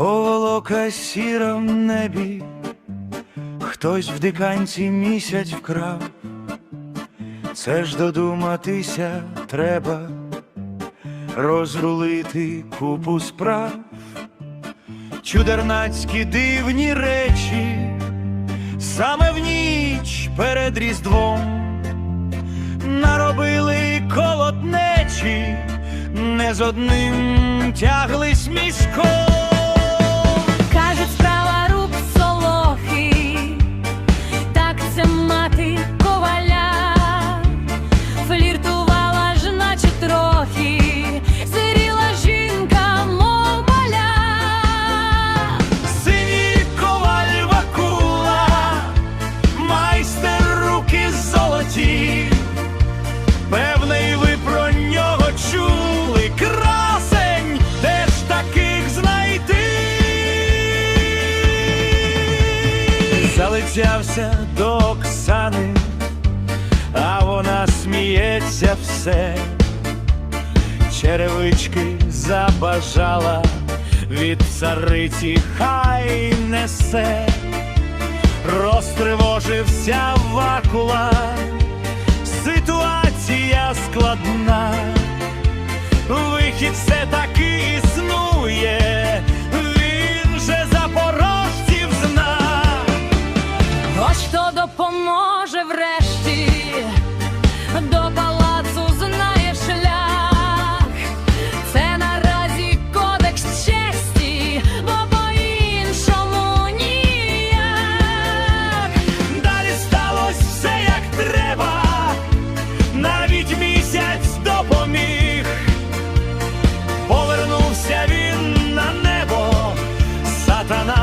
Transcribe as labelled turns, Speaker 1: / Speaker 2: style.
Speaker 1: Поволока сіра в небі, хтось в диканці місяць вкрав, це ж додуматися треба, розрулити купу справ, чудернацькі дивні речі, саме в ніч перед Різдвом наробили колотнечі, не з одним тяглись мішком. Залицявся до Оксани, а вона сміється все. Черевички забажала, від цариці хай несе, розтривожився вакула, ситуація складна, вихід все існує,
Speaker 2: врешті до палацу знає шлях, це наразі кодекс честі, бо по-іншому ніяк.
Speaker 1: Далі сталося все як треба, навіть місяць допоміг, повернувся він на небо, сатана.